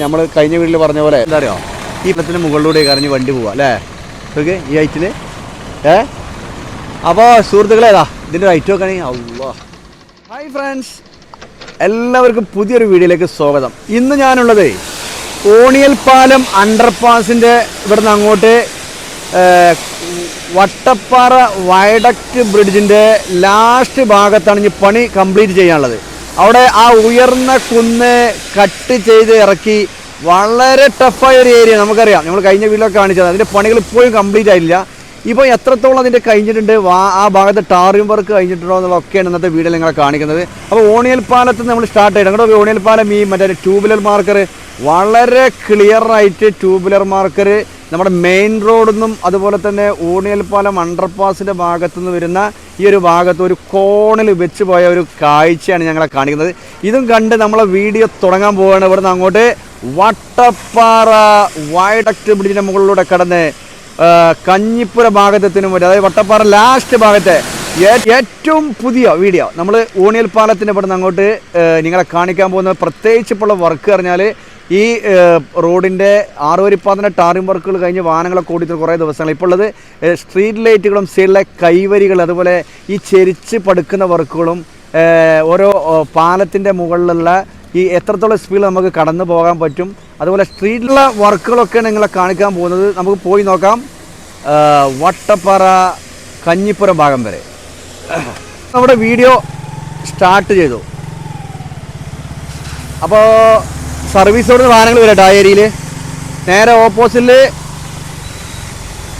നമ്മൾ കഴിഞ്ഞ വീട്ടിൽ പറഞ്ഞ പോലെ എന്താ അറിയോ? ഈ പത്തിന് മുകളിലൂടെ കറിഞ്ഞ് വണ്ടി പോവാ അല്ലേ? ഓക്കെ ഈ ഹൈറ്റിൽ ഏ? അപ്പോൾ സുഹൃത്തുക്കളേതാ ഇതിന്റെ ഹൈറ്റ് നോക്കുകയാണെങ്കിൽ അള്ളാ. ഹായ് ഫ്രണ്ട്സ് എല്ലാവർക്കും പുതിയൊരു വീഡിയോയിലേക്ക് സ്വാഗതം. ഇന്ന് ഞാനുള്ളത് ഓണിയൽ പാലം അണ്ടർപാസിന്റെ ഇവിടുന്ന് അങ്ങോട്ട് ഏ, വട്ടപ്പാറ വയഡക്റ്റ് ബ്രിഡ്ജിന്റെ ലാസ്റ്റ് ഭാഗത്താണ് ഇനി പണി കംപ്ലീറ്റ് ചെയ്യാനുള്ളത്. അവിടെ ആ ഉയർന്ന കുന്ന് കട്ട് ചെയ്ത് ഇറക്കി. വളരെ ടഫായ ഒരു ഏരിയ നമുക്കറിയാം. നമ്മൾ കഴിഞ്ഞ വീട്ടിലൊക്കെ കാണിച്ചത്. അതിന്റെ പണികൾ ഇപ്പോഴും കംപ്ലീറ്റ് ആയില്ല ഇപ്പോൾ എത്രത്തോളം അതിന്റെ കഴിഞ്ഞിട്ടുണ്ട്? ആ ഭാഗത്ത് ടാറിയും വർക്ക് കഴിഞ്ഞിട്ടുണ്ടോ എന്നുള്ളതൊക്കെയാണ് ഇന്നത്തെ വീഡിയോയിൽ നിങ്ങളെ കാണിക്കുന്നത്. അപ്പോൾ ഓണിയൽ പാലത്ത് നമ്മൾ സ്റ്റാർട്ട് ചെയ്യണം. അങ്ങോട്ട് ഓണിയൽ പാലം ഈ മറ്റേ ട്യൂബ്ലർ മാർക്കർ വളരെ ക്ലിയർ ആയിട്ട് ട്യൂബ്ലർ മാർക്കർ നമ്മുടെ മെയിൻ റോഡിൽ നിന്നും അതുപോലെ തന്നെ ഓണിയൽ പാലം അണ്ടർപാസിന്റെ ഭാഗത്തു നിന്ന് വരുന്ന ഈ ഒരു ഭാഗത്ത് ഒരു കോണിൽ വെച്ച് പോയ ഒരു കാഴ്ചയാണ് ഞങ്ങളെ കാണിക്കുന്നത്. ഇതും കണ്ട് നമ്മളെ വീഡിയോ തുടങ്ങാൻ പോവുകയാണ്. ഇവിടുന്ന് അങ്ങോട്ട് വട്ടപ്പാറ വൈഡക്ട് ബ്രിഡ്ജിന്റെ മുകളിലൂടെ കടന്ന് കഞ്ഞിപ്പുര ഭാഗത്തെത്തിനും പറ്റും അതായത് വട്ടപ്പാറ ലാസ്റ്റ് ഭാഗത്തെ ഏറ്റവും പുതിയ വീഡിയോ. നമ്മൾ ഊണിയൽ ഇവിടെ നിന്ന് അങ്ങോട്ട് നിങ്ങളെ കാണിക്കാൻ പോകുന്നത് പ്രത്യേകിച്ച് ഇപ്പോൾ വർക്ക് പറഞ്ഞാൽ ഈ റോഡിന്റെ ആറുവരിപ്പാതിന്റെ ടാറിംഗ് വർക്കുകൾ കഴിഞ്ഞ് വാഹനങ്ങളെ കൂടിയിട്ട് കുറേ ദിവസങ്ങൾ ഇപ്പോൾ ഉള്ളത് സ്ട്രീറ്റ് ലൈറ്റുകളും സൈഡിലെ കൈവരികൾ അതുപോലെ ഈ ചെരിച്ച് പടുക്കുന്ന വർക്കുകളും ഓരോ പാലത്തിന്റെ മുകളിലുള്ള ഈ എത്രത്തോളം സ്പീഡ് നമുക്ക് കടന്നു പോകാൻ പറ്റും. അതുപോലെ സ്ട്രീറ്റിലുള്ള വർക്കുകളൊക്കെ നിങ്ങളെ കാണിക്കാൻ പോകുന്നത് നമുക്ക് പോയി നോക്കാം. വട്ടപ്പാറ കഞ്ഞിപ്പുരം ഭാഗം വരെ. നമ്മുടെ വീഡിയോ സ്റ്റാർട്ട് ചെയ്തു. അപ്പോൾ സർവീസ് റോഡിൽ വാഹനങ്ങൾ വരാം ആ നേരെ ഓപ്പോസിറ്റിൽ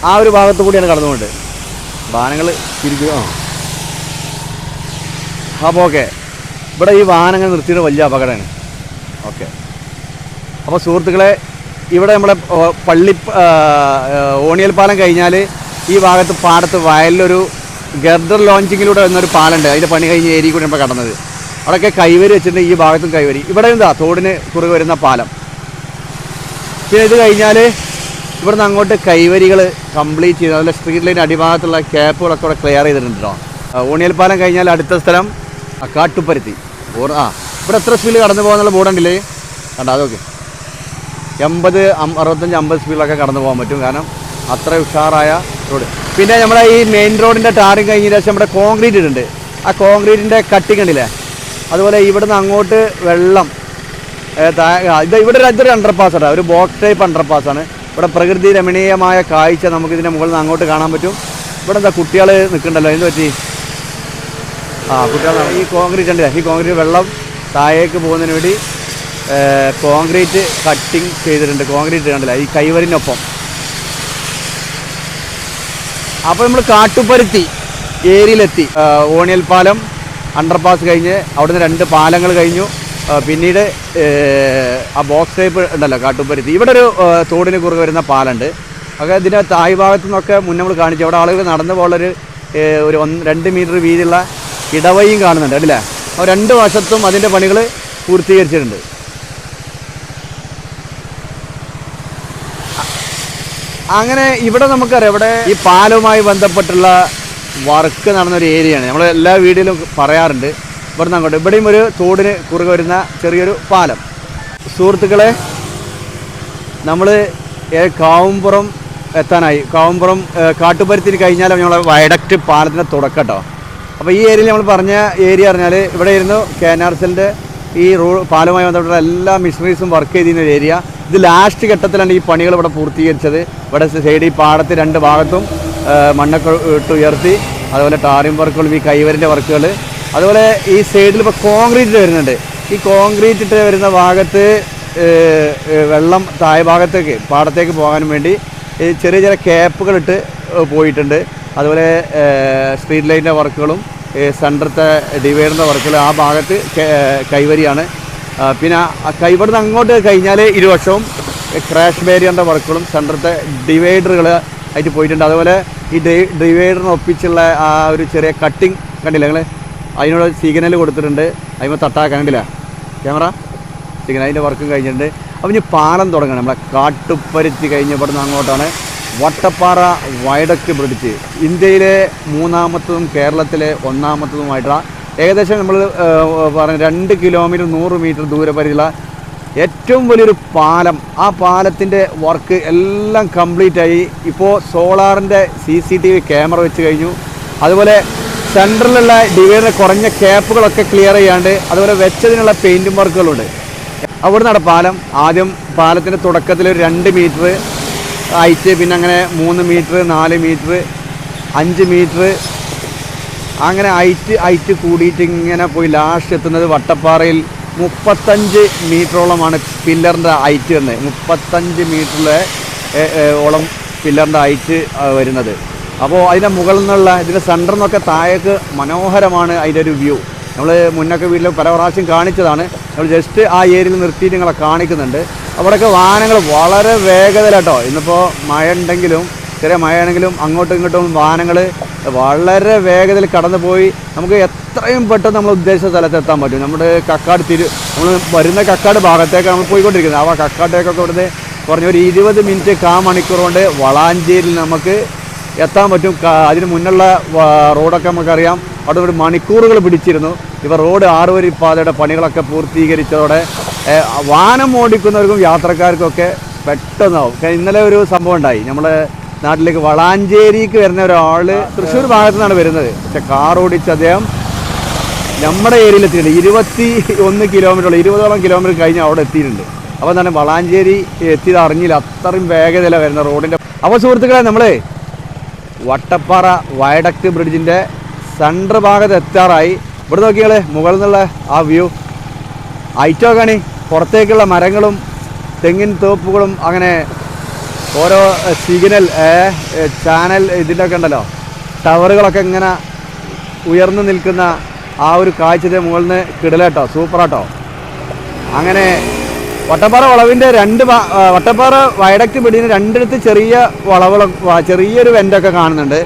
ആ ഒരു ഭാഗത്തു കൂടിയാണ് കടന്നുകൊണ്ട് വാഹനങ്ങൾ തിരിക്കുക അപ്പോൾ ഓക്കെ. ഇവിടെ ഈ വാഹനങ്ങൾ നിർത്തിയിട്ട് വലിയ അപകടമാണ്. ഓക്കെ. അപ്പോൾ സുഹൃത്തുക്കളെ ഇവിടെ നമ്മളെ പള്ളി ഓണിയൽ പാലം കഴിഞ്ഞാൽ ഈ ഭാഗത്ത് പാടത്ത് വയലിലൊരു ഗർദർ ലോഞ്ചിങ്ങിലൂടെ വന്നൊരു പാലുണ്ട് അതിന്റെ പണി കഴിഞ്ഞ ഏരിയ കൂടി നമ്മൾ കടന്നത്. അവിടെയൊക്കെ കൈവരി വെച്ചിട്ടുണ്ട് ഈ ഭാഗത്തും കൈവരി. ഇവിടെ എന്താ? തോടിന് കുറുകെ വരുന്ന പാലം. പിന്നെ ഇത് കഴിഞ്ഞാൽ ഇവിടുന്ന് അങ്ങോട്ട് കൈവരികൾ കംപ്ലീറ്റ് ചെയ്ത്. അതുപോലെ സ്ട്രീറ്റ് ലൈൻ അടിഭാഗത്തുള്ള ക്യാപ്പുകളൊക്കെ ഇവിടെ ക്ലിയർ ചെയ്തിട്ടുണ്ട് ഓണിയൽ പാലം കഴിഞ്ഞാൽ അടുത്ത സ്ഥലം കാട്ടുപ്പരുത്തി ഓർ ആ ഇവിടെ എത്ര സ്പീഡ് കടന്നു പോകുന്നുള്ള ബോർഡുണ്ടല്ലേ കണ്ട? അതൊക്കെ എൺപത് അറുപത്തഞ്ച് അമ്പത് സ്പീഡിലൊക്കെ കടന്നു പോകാൻ പറ്റും. കാരണം അത്ര ഉഷാറായ റോഡ് പിന്നെ നമ്മുടെ ഈ മെയിൻ റോഡിന്റെ ടാറിങ് കഴിഞ്ഞ ശേഷം നമ്മുടെ കോൺക്രീറ്റ് ഇടുന്നുണ്ട് ആ കോൺക്രീറ്റിന്റെ കട്ടിങ് ഉണ്ടല്ലേ അതുപോലെ ഇവിടുന്ന് അങ്ങോട്ട് വെള്ളം ഇത് ഇവിടെ ഒരു അതൊരു അണ്ടർപാസ് ആണ് ഒരു ബോക്സ് ടൈപ്പ് അണ്ടർപാസ് ആണ്. ഇവിടെ പ്രകൃതി രമണീയമായ കാഴ്ച നമുക്കിതിന്റെ മുകളിൽ നിന്ന് അങ്ങോട്ട് കാണാൻ പറ്റും. ഇവിടെ എന്താ കുട്ടികൾ നിൽക്കണ്ടല്ലോ? എന്ത് പറ്റി? ആ കുട്ടികൾ ഈ കോൺക്രീറ്റ് ഉണ്ട് ഈ കോൺക്രീറ്റ് വെള്ളം താഴേക്ക് പോകുന്നതിന് വേണ്ടി കോൺക്രീറ്റ് കട്ടിങ് ചെയ്തിട്ടുണ്ട്. കോൺക്രീറ്റ് കണ്ടില്ല? ഈ കൈവരിനൊപ്പം. അപ്പോൾ നമ്മൾ കാട്ടുപരുത്തി ഏരിയയിലെത്തി. ഓണിയൽ പാലം അണ്ടർപാസ് കഴിഞ്ഞ് അവിടുന്ന് രണ്ട് പാലങ്ങൾ കഴിഞ്ഞു. പിന്നീട് ആ ബോക്സ് ടൈപ്പ് ഉണ്ടല്ലോ കാട്ടുപരുത്തി. ഇവിടെ ഒരു തോടിന് കുറുകെ വരുന്ന പാലുണ്ട്. ഒക്കെ ഇതിന്റെ തായ് ഭാഗത്തു നിന്നൊക്കെ മുന്നേ നമ്മൾ കാണിച്ചു. അവിടെ ആളുകൾ നടന്നു പോകുള്ളൊരു ഒരു ഒന്ന് രണ്ട് മീറ്റർ വീതിയുള്ള ഇടവയും കാണുന്നുണ്ട്. അല്ലേ അപ്പോൾ രണ്ട് വശത്തും അതിന്റെ പണികൾ പൂർത്തീകരിച്ചിട്ടുണ്ട്. അങ്ങനെ ഇവിടെ നമുക്കറിയാം. ഇവിടെ ഈ പാലവുമായി ബന്ധപ്പെട്ടുള്ള വർക്ക് നടന്നൊരു ഏരിയയാണ്. നമ്മൾ എല്ലാ വീഡിയോയിലും പറയാറുണ്ട്. ഇവിടുന്ന് അങ്ങോട്ട്. ഇവിടെയും ഒരു തോടിന് കുറുകെ വരുന്ന ചെറിയൊരു പാലം. സുഹൃത്തുക്കളെ നമ്മൾ കാവുംപുറം എത്താനായി. കാവുംപുറം ഏ, കാട്ടുപരുത്തിന് കഴിഞ്ഞാൽ നമ്മളെ വയഡക്റ്റ് പാലത്തിന്റെ തുടക്കട്ടോ അപ്പോൾ ഈ ഏരിയയിൽ നമ്മൾ പറഞ്ഞ ഏരിയ പറഞ്ഞാൽ ഇവിടെ ഇരുന്നു കെ എൻ ആർ സെല്ലിന്റെ ഈ റോ പാലവുമായി ബന്ധപ്പെട്ട എല്ലാ മിഷനറീസും വർക്ക് ചെയ്തിരുന്ന ഒരു ഏരിയ. ഇത് ലാസ്റ്റ് ഘട്ടത്തിലാണ് ഈ പണികൾ ഇവിടെ പൂർത്തീകരിച്ചത്. ഇവിടെ സൈഡ് ഈ പാടത്ത് രണ്ട് ഭാഗത്തും മണ്ണൊക്കെ ഇട്ട് ഉയർത്തി അതുപോലെ ടാറിംഗ് വർക്കുകളും ഈ കൈവരിന്റെ വർക്കുകൾ. അതുപോലെ ഈ സൈഡിൽ ഇപ്പോൾ കോൺക്രീറ്റ് വരുന്നുണ്ട്. ഈ കോൺക്രീറ്റ് ഇട്ട് വരുന്ന ഭാഗത്ത് വെള്ളം താഴെ ഭാഗത്തേക്ക് പാടത്തേക്ക് പോകാൻ വേണ്ടി ചെറിയ ചെറിയ ക്യാപ്പുകളിട്ട് പോയിട്ടുണ്ട്. അതുപോലെ സ്ട്രീറ്റ് ലൈറ്റിന്റെ വർക്കുകളും സെന്ററത്തെ ഡിവൈഡറിന്റെ വർക്കുകൾ ആ ഭാഗത്ത് കൈവരിയാണ്. പിന്നെ കൈവിടുന്ന് അങ്ങോട്ട് കഴിഞ്ഞാൽ ഇരുവശവും ക്രാഷ് ബാരിയറിന്റെ വർക്കുകളും സെന്ററത്തെ ഡിവൈഡറുകൾ ആയിട്ട് പോയിട്ടുണ്ട്. അതുപോലെ ഈ ഡ്രൈ ഡ്രൈവേഡറിന് ഒപ്പിച്ചുള്ള ആ ഒരു ചെറിയ കട്ടിങ് കണ്ടില്ല ഞങ്ങൾ അതിനോട് സിഗ്നൽ കൊടുത്തിട്ടുണ്ട്. അതിന് തട്ടാക്കാൻ കണ്ടില്ല? ക്യാമറ സിഗ്നൽ അതിന്റെ വർക്കും കഴിഞ്ഞിട്ടുണ്ട്. അപ്പം ഇനി പാലം തുടങ്ങണം. നമ്മളെ കാട്ടുപ്പരുത്തി കഴിഞ്ഞ് അങ്ങോട്ടാണ്. വട്ടപ്പാറ വയഡക്റ്റ് ബ്രിഡ്ജ് ഇന്ത്യയിലെ മൂന്നാമത്തതും കേരളത്തിലെ ഒന്നാമത്തതുമായിട്ടുള്ള ഏകദേശം നമ്മൾ പറഞ്ഞ രണ്ട് കിലോമീറ്റർ നൂറ് മീറ്റർ ദൂരപരിധിയുള്ള ഏറ്റവും വലിയൊരു പാലം. ആ പാലത്തിന്റെ വർക്ക് എല്ലാം കംപ്ലീറ്റ് ആയി. ഇപ്പോൾ സോളാറിന്റെ C C T V camera വെച്ച് കഴിഞ്ഞു. അതുപോലെ സെന്ററിലുള്ള ഡിവൈഡർ കുറഞ്ഞ ക്യാപ്പുകളൊക്കെ ക്ലിയർ ചെയ്യാണ്ട് അതുപോലെ വെച്ചതിനുള്ള പെയിന്റും വർക്കുകളുണ്ട്. അവിടെ നിന്നാണ് പാലം. ആദ്യം പാലത്തിന്റെ തുടക്കത്തിൽ ഒരു രണ്ട് മീറ്റർ ഹൈറ്റ് പിന്നെ അങ്ങനെ മൂന്ന് മീറ്റർ നാല് മീറ്റർ അഞ്ച് മീറ്റർ. അങ്ങനെ ഹൈറ്റ് ഹൈറ്റ് കൂടിയിട്ട് ഇങ്ങനെ പോയി ലാസ്റ്റ് എത്തുന്നത് വട്ടപ്പാറയിൽ മുപ്പത്തഞ്ച് മീറ്ററോളമാണ് പില്ലറിന്റെ ഹൈറ്റ് വരുന്നത്. മുപ്പത്തഞ്ച് മീറ്ററിലെ ഓളം പില്ലറിന്റെ ഹൈറ്റ് വരുന്നത്. അപ്പോൾ അതിന്റെ മുകളിൽ നിന്നുള്ള ഇതിന്റെ സെന്ററിൽ നിന്നൊക്കെ താഴേക്ക് മനോഹരമാണ് അതിന്റെ ഒരു വ്യൂ നമ്മൾ മുന്നൊക്കെ വീട്ടിൽ പല പ്രാവശ്യം കാണിച്ചതാണ്. നമ്മൾ ജസ്റ്റ് ആ ഏരിയയിൽ നിർത്തിയിട്ട് നിങ്ങളെ കാണിക്കുന്നുണ്ട്. അവിടെയൊക്കെ വാഹനങ്ങൾ വളരെ വേഗതയിലാട്ടോ. ഇന്നിപ്പോൾ മഴ ഉണ്ടെങ്കിലും ചെറിയ മഴയാണെങ്കിലും അങ്ങോട്ടും ഇങ്ങോട്ടും വാഹനങ്ങൾ വളരെ വേഗതയിൽ കടന്നു പോയി നമുക്ക് എത്രയും പെട്ടെന്ന് നമ്മൾ ഉദ്ദേശിച്ച സ്ഥലത്ത് എത്താൻ പറ്റും. നമ്മുടെ കക്കാട് തിരു നമ്മൾ വരുന്ന കക്കാട് ഭാഗത്തേക്ക് നമ്മൾ പോയിക്കൊണ്ടിരിക്കുന്നത്. ആ കക്കാട്ടേക്കൊക്കെ ഇവിടുന്ന് കുറഞ്ഞ ഒരു ഇരുപത് മിനിറ്റ് കാ മണിക്കൂർ കൊണ്ട് വളാഞ്ചേരിയിൽ നമുക്ക് എത്താൻ പറ്റും. അതിന് മുന്നുള്ള റോഡൊക്കെ നമുക്കറിയാം. അവിടെ ഒരു മണിക്കൂറുകൾ പിടിച്ചിരുന്നു. ഇവ റോഡ് ആറുവരി പാതയുടെ പണികളൊക്കെ പൂർത്തീകരിച്ചതോടെ വാനം ഓടിക്കുന്നവർക്കും യാത്രക്കാർക്കൊക്കെ പെട്ടെന്നാവും. ഇന്നലെ ഒരു സംഭവം ഉണ്ടായി. നമ്മുടെ നാട്ടിലേക്ക് വളാഞ്ചേരിക്ക് വരുന്ന ഒരാൾ തൃശ്ശൂർ ഭാഗത്തു നിന്നാണ് വരുന്നത്. പക്ഷെ കാർ ഓടിച്ച് അദ്ദേഹം നമ്മുടെ ഏരിയയിൽ എത്തിയിട്ടുണ്ട്. ഇരുപത്തി ഒന്ന് കിലോമീറ്ററുള്ള ഇരുപതോളം കിലോമീറ്റർ കഴിഞ്ഞ് അവിടെ എത്തിയിട്ടുണ്ട്. അപ്പോൾ എന്താണ് വളാഞ്ചേരി എത്തിയത് അറിഞ്ഞില്ല. അത്രയും വേഗതയിലാണ് വരുന്ന റോഡിന്റെ അപ്പോൾ സുഹൃത്തുക്കളെ നമ്മൾ വട്ടപ്പാറ വയഡക്ട് ബ്രിഡ്ജിന്റെ സെന്റർ ഭാഗത്ത് എത്താറായി. ഇവിടെ നോക്കിയാൽ മുകളിൽ നിന്നുള്ള ആ വ്യൂ ഐറ്റോക്കാണി പുറത്തേക്കുള്ള മരങ്ങളും തെങ്ങിൻ തോപ്പുകളും അങ്ങനെ ഓരോ സിഗ്നൽ ചാനൽ ഇതിന്റെ ഒക്കെ ഉണ്ടല്ലോ. ടവറുകളൊക്കെ ഇങ്ങനെ ഉയർന്നു നിൽക്കുന്ന ആ ഒരു കാഴ്ചയുടെ മുകളിൽ നിന്ന് കിടലേട്ടോ സൂപ്പറാട്ടോ. അങ്ങനെ വട്ടപ്പാറ വളവിന്റെ രണ്ട് വട്ടപ്പാറ വയഡക്റ്റ് പിടിന് രണ്ടിടത്ത് ചെറിയ വളവുകൾ ചെറിയൊരു വെന്റൊക്കെ കാണുന്നുണ്ട്.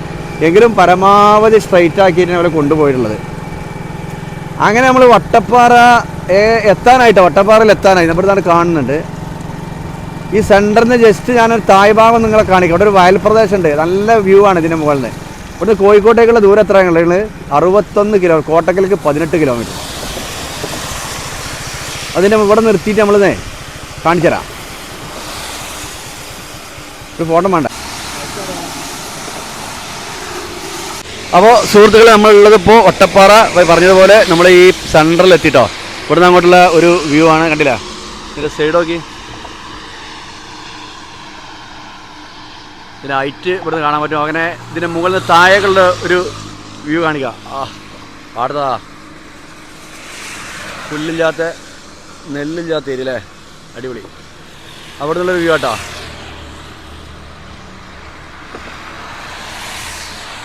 എങ്കിലും പരമാവധി സ്ട്രൈറ്റ് ആക്കിയിട്ട് അവരെ കൊണ്ടുപോയിട്ടുള്ളത്. അങ്ങനെ നമ്മൾ വട്ടപ്പാറ എത്താനായിട്ടോ വട്ടപ്പാറയിൽ എത്താനായി നമ്മുടെ കാണുന്നുണ്ട്. ഈ സെന്ററിൽ നിന്ന് ജസ്റ്റ് ഞാനൊരു തായ് ഭാഗം നിങ്ങളെ കാണിക്കാം. ഇവിടെ ഒരു വയൽ പ്രദേശമുണ്ട്. നല്ല വ്യൂ ആണ് ഇതിന്റെ മുകളിൽ നിന്ന് ഇവിടെ കോഴിക്കോട്ടേക്കുള്ള ദൂരം എത്ര ഉള്ളത് അറുപത്തൊന്ന് കിലോ കോട്ടക്കലേക്ക് പതിനെട്ട് കിലോമീറ്റർ അതിന്റെ ഇവിടെ നിർത്തിയിട്ട് നമ്മളിന്നേ കാണിച്ചു തരാം. ഒരു ഫോട്ടോ വേണ്ട. അപ്പോൾ സുഹൃത്തുക്കളെ നമ്മളുള്ളത് ഇപ്പോൾ ഒട്ടപ്പാറ പറഞ്ഞതുപോലെ നമ്മൾ ഈ സെന്ററിൽ എത്തിയിട്ടോ ഇവിടുന്ന് അങ്ങോട്ടുള്ള ഒരു വ്യൂ ആണ്. കണ്ടില്ല? ഇതിന്റെ സൈഡ് നോക്കി. ഇതിന്റെ ഹൈറ്റ് ഇവിടുന്ന് കാണാൻ പറ്റും. അങ്ങനെ ഇതിന്റെ മുകളിൽ നിന്ന് താഴേക്കുള്ള ഒരു വ്യൂ കാണിക്കുക ആ പാടുന്നതാ. പുല്ലില്ലാത്ത നെല്ലില്ലാത്ത ഏരിയ അല്ലേ? അടിപൊളി. അവിടെ നിന്നുള്ള വ്യൂ കേട്ടോ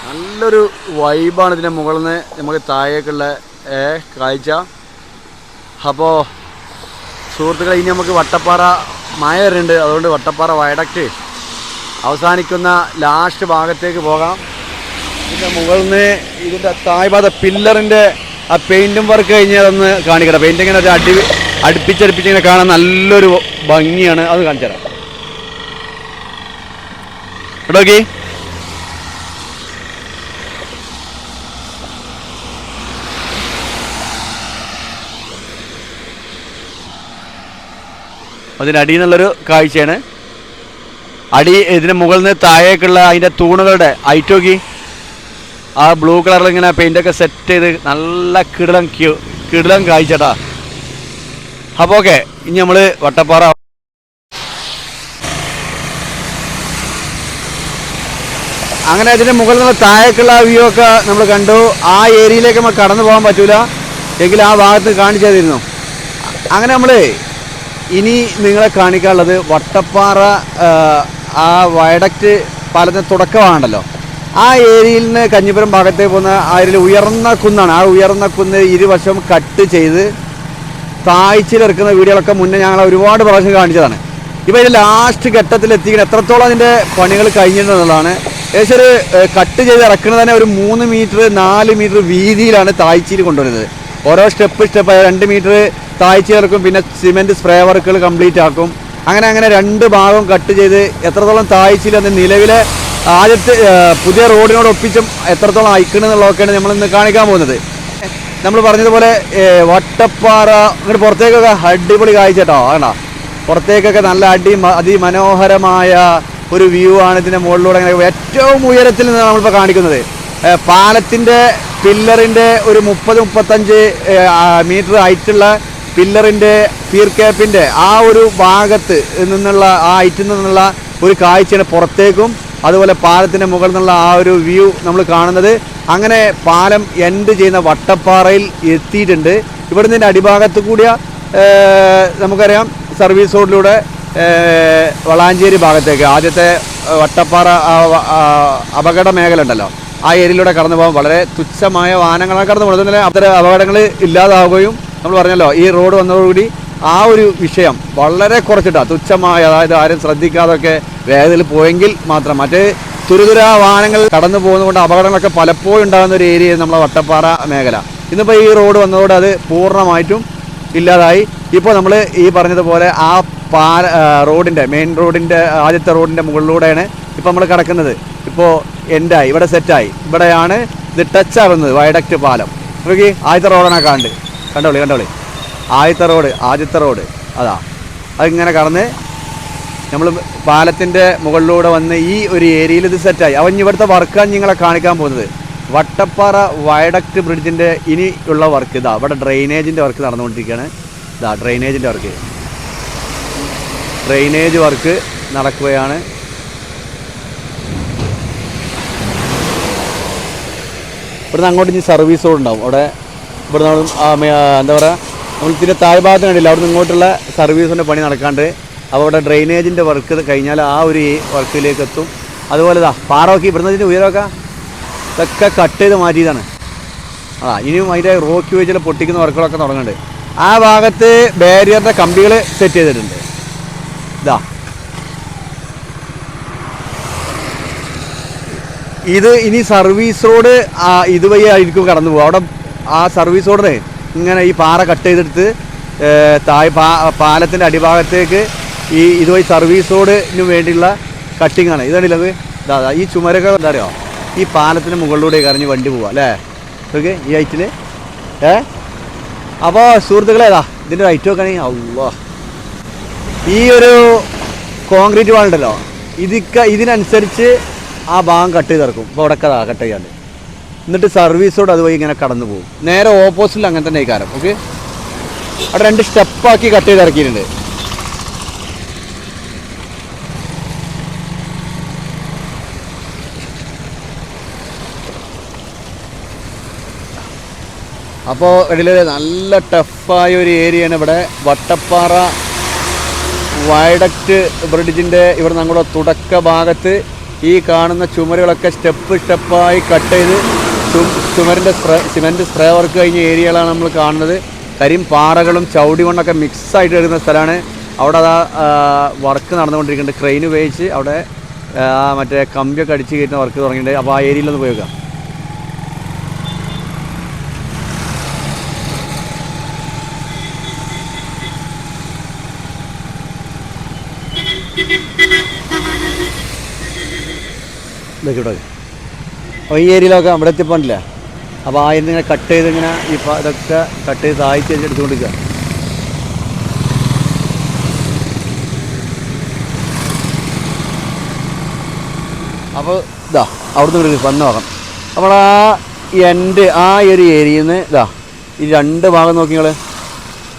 നല്ലൊരു വൈബാണ് ഇതിന്റെ മുകളിൽ നിന്ന് നമുക്ക് താഴേക്കുള്ള കാഴ്ച. അപ്പോൾ സുഹൃത്തുക്കളെ ഇനി നമുക്ക് വട്ടപ്പാറ മഴ വരുന്നുണ്ട്. അതുകൊണ്ട് വട്ടപ്പാറ വയഡക്റ്റ്. അവസാനിക്കുന്ന ലാസ്റ്റ് ഭാഗത്തേക്ക് പോകാം. ഇതിന്റെ മുകളിൽ നിന്ന് ഇതിന്റെ താഴ്ഭാഗ പില്ലറിന്റെ ആ പെയിന്റും വർക്ക് കഴിഞ്ഞതൊന്ന് കാണിക്കട്ടെ. പെയിന്റ് ഇങ്ങനെ ഒരു അടി അടുപ്പിച്ചടുപ്പിച്ച് ഇങ്ങനെ കാണാൻ നല്ലൊരു ഭംഗിയാണ്. അത് കാണിച്ചു തരാം. ഇവിടെ അതിനടിയിൽ നിന്നുള്ളൊരു കാഴ്ചയാണ്. അടി ഇതിന് മുകളിൽ നിന്ന് താഴേക്കുള്ള അതിന്റെ തൂണുകളുടെ ഐറ്റോക്കി ആ ബ്ലൂ കളറിൽ ഇങ്ങനെ പെയിന്റൊക്കെ സെറ്റ് ചെയ്ത് നല്ല കിടലം കിടിലം കാഴ്ചട്ടാ. അപ്പോൾ ഓക്കെ ഇനി നമ്മൾ വട്ടപ്പാറ അങ്ങനെ അതിന്റെ മുകളിൽ നിന്ന് താഴേക്കുള്ള വ്യൂ ഒക്കെ നമ്മൾ കണ്ടു. ആ ഏരിയയിലേക്ക് നമ്മൾ കടന്നു പോകാൻ പറ്റൂല. എങ്കിൽ ആ ഭാഗത്ത് കാണിച്ചു തരുന്നു അങ്ങനെ നമ്മൾ ഇനി നിങ്ങളെ കാണിക്കാനുള്ളത് വട്ടപ്പാറ ആ, വയഡക്റ്റ് പാലത്തിന് തുടക്കമാണല്ലോ. ആ ഏരിയയിൽ നിന്ന് കഞ്ഞിപുരം ഭാഗത്തേക്ക് പോകുന്ന ഒരു ഉയർന്ന കുന്നാണ്. ആ ഉയർന്ന കുന്ന് ഇരുവശം കട്ട് ചെയ്ത് താഴ്ചയിലിറക്കുന്ന വീടുകളൊക്കെ മുന്നേ ഞങ്ങൾ ഒരുപാട് പ്രാവശ്യം കാണിച്ചതാണ്. ഇപ്പോൾ ഇതിന്റെ ലാസ്റ്റ് ഘട്ടത്തിൽ എത്തിക്കുന്ന എത്രത്തോളം അതിന്റെ പണികൾ കഴിഞ്ഞിട്ടുള്ളതാണ് ഏകദേശം ഒരു കട്ട് ചെയ്ത് ഇറക്കുന്നത് തന്നെ ഒരു മൂന്ന് മീറ്റർ നാല് മീറ്റർ വീതിയിലാണ് താഴ്ചയിൽ കൊണ്ടുവരുന്നത്. ഓരോ സ്റ്റെപ്പ് സ്റ്റെപ്പ് രണ്ട് മീറ്റർ താഴ്ച ഇറക്കും പിന്നെ സിമെന്റ് സ്പ്രേ വർക്കുകൾ കംപ്ലീറ്റ് ആക്കും. അങ്ങനെ അങ്ങനെ രണ്ട് ഭാഗവും കട്ട് ചെയ്ത് എത്രത്തോളം താഴ്ചയിൽ അത് നിലവിലെ ആദ്യത്തെ പുതിയ റോഡിനോട് ഒപ്പിച്ചും എത്രത്തോളം അയക്കണമെന്നുള്ളതൊക്കെയാണ് നമ്മൾ ഇന്ന് കാണിക്കാൻ പോകുന്നത്. നമ്മൾ പറഞ്ഞതുപോലെ വട്ടപ്പാറ അങ്ങോട്ട് പുറത്തേക്കൊക്കെ അടിപൊളി കാഴ്ച കേട്ടോ ആണോ? പുറത്തേക്കൊക്കെ നല്ല അടി അതിമനോഹരമായ ഒരു വ്യൂ ആണ് ഇതിന്റെ മുകളിലൂടെ അങ്ങനെ ഏറ്റവും ഉയരത്തിൽ നിന്ന് നമ്മളിപ്പോൾ കാണിക്കുന്നത്. പാലത്തിന്റെ പില്ലറിന്റെ ഒരു മുപ്പത് മുപ്പത്തഞ്ച് മീറ്റർ ഹൈറ്റുള്ള പില്ലറിന്റെ പീർ ക്യാപ്പിന്റെ ആ ഒരു ഭാഗത്ത് നിന്നുള്ള ആ ഐറ്റിൽ നിന്നുള്ള ഒരു കാഴ്ചയാണ് പുറത്തേക്കും അതുപോലെ പാലത്തിന്റെ മുകളിൽ നിന്നുള്ള ആ ഒരു വ്യൂ നമ്മൾ കാണുന്നത്. അങ്ങനെ പാലം എൻഡ് ചെയ്യുന്ന വട്ടപ്പാറയിൽ എത്തിയിട്ടുണ്ട്. ഇവിടുന്ന് ഇതിന്റെ അടിഭാഗത്ത് കൂടിയ നമുക്കറിയാം സർവീസ് റോഡിലൂടെ വളാഞ്ചേരി ഭാഗത്തേക്ക്. ആദ്യത്തെ വട്ടപ്പാറ അപകട മേഖല ഉണ്ടല്ലോ. ആ ഏരിയയിലൂടെ കടന്നു പോകാൻ വളരെ തുച്ഛമായ വാഹനങ്ങളാണ് കടന്നു പോകുന്നത് അത്തരം അപകടങ്ങൾ ഇല്ലാതാവുകയും നമ്മൾ പറഞ്ഞല്ലോ ഈ റോഡ് വന്നതോടുകൂടി ആ ഒരു വിഷയം വളരെ കുറച്ചിട്ടാണ് തുച്ഛമായ അതായത് ആരും ശ്രദ്ധിക്കാതൊക്കെ വേഗത്തിൽ പോയെങ്കിൽ മാത്രം. മറ്റേ തുരുതുരാ വാഹനങ്ങൾ കടന്നു പോകുന്നതുകൊണ്ട് അപകടങ്ങളൊക്കെ പലപ്പോഴും ഉണ്ടാകുന്ന ഒരു ഏരിയ നമ്മളെ വട്ടപ്പാറ മേഖല. ഇന്നിപ്പോൾ ഈ റോഡ് വന്നതോടെ അത് പൂർണമായിട്ടും ഇല്ലാതായി. ഇപ്പോൾ നമ്മൾ ഈ പറഞ്ഞതുപോലെ ആ പാ റോഡിന്റെ മെയിൻ റോഡിന്റെ ആദ്യത്തെ റോഡിന്റെ മുകളിലൂടെയാണ് ഇപ്പോൾ നമ്മൾ കിടക്കുന്നത്. ഇപ്പോൾ എൻഡായി ഇവിടെ സെറ്റായി ഇവിടെയാണ് ഇത് ടച്ച് ആവുന്നത് വയഡക്റ്റ് പാലം. നോക്കി ആദ്യത്തെ റോഡാണ് കാണ്ട് കണ്ടോളി കണ്ടോളി. ആദ്യത്തെ റോഡ് ആദ്യത്തെ റോഡ് അതാ. അതിങ്ങനെ കടന്ന് നമ്മൾ പാലത്തിന്റെ മുകളിലൂടെ വന്ന് ഈ ഒരു ഏരിയയിൽ ഇത് സെറ്റായി അവൻ ഇവിടുത്തെ വർക്കാണ് നിങ്ങളെ കാണിക്കാൻ പോകുന്നത്. വട്ടപ്പാറ വയഡക്റ്റ് ബ്രിഡ്ജിന്റെ ഇനി ഉള്ള വർക്ക് ഇതാ. ഇവിടെ ഡ്രെയിനേജിന്റെ വർക്ക് നടന്നുകൊണ്ടിരിക്കുകയാണ്. ഇതാ ഡ്രെയിനേജിന്റെ വർക്ക് ഡ്രെയിനേജ് വർക്ക് നടക്കുകയാണ്. ഇവിടുന്ന് അങ്ങോട്ട് ഇനി സർവീസ് റോഡ് ഉണ്ടാവും. അവിടെ ഇവിടെ നമ്മൾ എന്താ പറയുക നമ്മൾ ഇതിന്റെ താഴ്ഭാഗത്ത് കണ്ടില്ല അവിടെ ഇങ്ങോട്ടുള്ള സർവീസിന്റെ പണി നടക്കാണ്ട് അപ്പോൾ അവിടെ ഡ്രെയിനേജിന്റെ വർക്ക് കഴിഞ്ഞാൽ ആ ഒരു വർക്കിലേക്ക് എത്തും. അതുപോലെ ഇതാ പാറൊക്കെ ഇവിടുന്ന് ഇതിന്റെ ഉയരമൊക്കെ ഇതൊക്കെ കട്ട് ചെയ്ത് മാറ്റിയതാണ്. ആ ഇനിയും അതിന്റെ റോക്കി വെച്ചിട്ട് പൊട്ടിക്കുന്ന വർക്കുകളൊക്കെ തുടങ്ങുന്നുണ്ട് ആ ഭാഗത്ത് ബാരിയറിന്റെ കമ്പികൾ സെറ്റ് ചെയ്തിട്ടുണ്ട്. ഇതാ ഇത് ഇനി സർവീസ് റോഡ് ഇതുവഴി ആയിരിക്കും കടന്നു പോകും അവിടെ ആ സർവീസോടനെ ഇങ്ങനെ ഈ പാറ കട്ട് ചെയ്തെടുത്ത് തായ് പാലത്തിന്റെ അടിഭാഗത്തേക്ക് ഈ ഇതുവഴി സർവീസ് റോഡിന് വേണ്ടിയുള്ള കട്ടിംഗ് ആണ്. ഇതാ? ഇതാ, ഈ ചുമരൊക്കെ എന്താ പറയുക ഈ പാലത്തിന് മുകളിലൂടെ കറിഞ്ഞ് വണ്ടി പോവാം അല്ലേ? ഓക്കെ ഈ ഹൈറ്റിൽ ഏ? അപ്പോൾ സുഹൃത്തുക്കളേതാ ഇതിന്റെ ഹൈറ്റ് നോക്കുകയാണെങ്കിൽ അള്ളാ. ഈ ഒരു കോൺക്രീറ്റ് വാളുണ്ടല്ലോ ഇതിക്ക ഇതിനനുസരിച്ച് ആ ഭാഗം കട്ട് ചെയ്തിറക്കും ഇപ്പോൾ അവിടെ കട്ട് ചെയ്യാണ്ട്. എന്നിട്ട് സർവീസോട് അതുവഴി ഇങ്ങനെ കടന്നു പോകും. നേരെ ഓപ്പോസിറ്റിൽ അങ്ങനെ തന്നെ കാരം ഓക്കെ അവിടെ രണ്ട് സ്റ്റെപ്പാക്കി കട്ട് ചെയ്ത് ഇറക്കിയിട്ടുണ്ട്. അപ്പോൾ ഇടയിൽ നല്ല ടഫായ ഒരു ഏരിയയാണ് ഇവിടെ. വട്ടപ്പാറ വയഡക്റ്റ് ബ്രിഡ്ജിന്റെ ഇവിടെ നമ്മുടെ തുടക്ക ഭാഗത്ത് ഈ കാണുന്ന ചുമരുകളൊക്കെ സ്റ്റെപ്പ് സ്റ്റെപ്പായി കട്ട് ചെയ്ത് ചുമരിന്റെ സ്പ്രേ സിമെന്റ് സ്പ്രേ വർക്ക് കഴിഞ്ഞ ഏരിയകളാണ് നമ്മൾ കാണുന്നത്. കരിം പാറകളും ചവിടി മിക്സ് ആയിട്ട് വരുന്ന സ്ഥലമാണ്. അവിടെ അതാ വർക്ക് നടന്നുകൊണ്ടിരിക്കുന്നുണ്ട്. ക്രെയിൻ ഉപയോഗിച്ച് അവിടെ മറ്റേ കമ്പിയൊക്കെ അടിച്ച് കയറ്റുന്ന വർക്ക് തുടങ്ങിയിട്ടുണ്ട്. അപ്പോൾ ആ ഏരിയയിലൊന്ന് പോയി നോക്കാം. ഇതൊക്കെ ഇവിടെ ഈ ഏരിയയിലൊക്കെ അവിടെ എത്തിപ്പോണ്ടില്ല? അപ്പോൾ ആ ഇങ്ങനെ കട്ട് ചെയ്ത് ഇങ്ങനെ ഈ ഇതൊക്കെ കട്ട് ചെയ്ത് വെച്ച് എടുത്തുകൊണ്ടിരിക്കുക അപ്പോൾ ഇതാ അവിടുന്ന് ഇവിടെ വന്ന് നോക്കാം. അപ്പോൾ ആ എന്റെ ആ ഒരു ഏരിയയിൽ നിന്ന് ഇതാ ഈ രണ്ട് ഭാഗം നോക്കി നിങ്ങൾ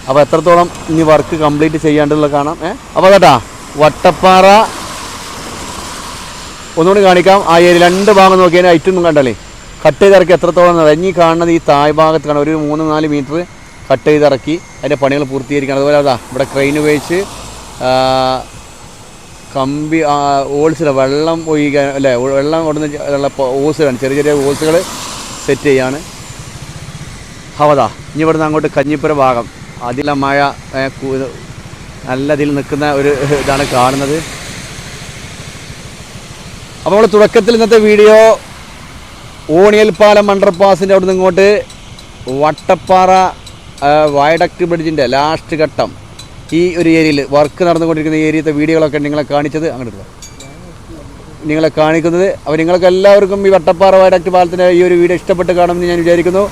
അപ്പോൾ എത്രത്തോളം ഇനി വർക്ക് കംപ്ലീറ്റ് ചെയ്യാണ്ടുള്ള കാണാം. ഏ? അപ്പോൾ അതാട്ടാ വട്ടപ്പാറ ഒന്നുകൂടി കാണിക്കാം. ആ ഏരിയ രണ്ട് ഭാഗം നോക്കിയാൽ ഐറ്റൊന്നും കണ്ടല്ലേ? കട്ട് ചെയ്തിറക്കി എത്രത്തോളം എന്ന് അറിയാം. ഇനി കാണുന്നത് ഈ തായ് ഭാഗത്ത് കാണാം ഒരു മൂന്ന് നാല് മീറ്റർ കട്ട് ചെയ്തിറക്കി അതിന്റെ പണികൾ പൂർത്തീകരിക്കണം അതുപോലെ അതാ ഇവിടെ ക്രെയിൻ ഉപയോഗിച്ച് കമ്പി ഓൾസിലെ വെള്ളം ഒഴിക്കാൻ അല്ലേ വെള്ളം കൊടുന്ന ഉള്ള ഓസുകളാണ് ചെറിയ ചെറിയ ഓസുകൾ സെറ്റ് ചെയ്യാണ്. ഹവതാ ഇനി ഇവിടുന്ന് അങ്ങോട്ട് കഞ്ഞിപ്പുര ഭാഗം. അതിലെ മഴ നല്ല ഇതിൽ നിൽക്കുന്ന ഒരു ഇതാണ് കാണുന്നത്. അപ്പോൾ നമ്മൾ തുടക്കത്തിൽ ഇന്നത്തെ വീഡിയോ ഓണിയൽപാലം അണ്ടർപാസിന്റെ അവിടെ ഇങ്ങോട്ട് വട്ടപ്പാറ വയഡക്ട് ബ്രിഡ്ജിന്റെ ലാസ്റ്റ് ഘട്ടം ഈ ഒരു ഏരിയയിൽ വർക്ക് നടന്നുകൊണ്ടിരിക്കുന്ന ഏരിയത്തെ വീഡിയോകളൊക്കെ നിങ്ങളെ കാണിച്ചത് അങ്ങോട്ട് നിങ്ങളെ കാണിക്കുന്നത് അപ്പോൾ നിങ്ങൾക്ക് എല്ലാവർക്കും ഈ വട്ടപ്പാറ വയഡക്റ്റ് പാലത്തിന്റെ ഈ ഒരു വീഡിയോ ഇഷ്ടപ്പെട്ട് കാണുമെന്ന് ഞാൻ വിചാരിക്കുന്നു.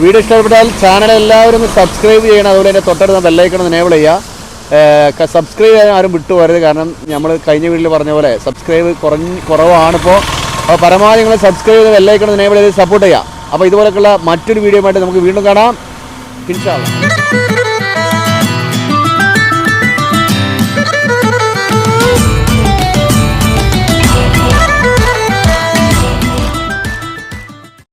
വീഡിയോ ഇഷ്ടപ്പെട്ടാൽ ചാനൽ എല്ലാവരും സബ്സ്ക്രൈബ് ചെയ്യണം. അതുപോലെ തന്നെ തൊട്ടടുത്ത ബെല്ലൈക്കണം എനേബിൾ ചെയ്യുക. സബ്സ്ക്രൈബ് ചെയ്യാൻ ആരും വിട്ടുപോകരുത്. കാരണം നമ്മൾ കഴിഞ്ഞ വീട്ടിൽ പറഞ്ഞ പോലെ സബ്സ്ക്രൈബ് കുറഞ്ഞ് കുറവാണിപ്പോൾ അപ്പോൾ പരമാവധി നിങ്ങൾ സബ്സ്ക്രൈബ് ചെയ്ത് ബെല്ലൈക്കൺ എനേബിൾ ചെയ്ത് സപ്പോർട്ട് ചെയ്യാം. അപ്പോൾ ഇതുപോലെയൊക്കെയുള്ള മറ്റൊരു വീഡിയോ ആയിട്ട് നമുക്ക് വീണ്ടും കാണാം. ഇൻഷാല്ല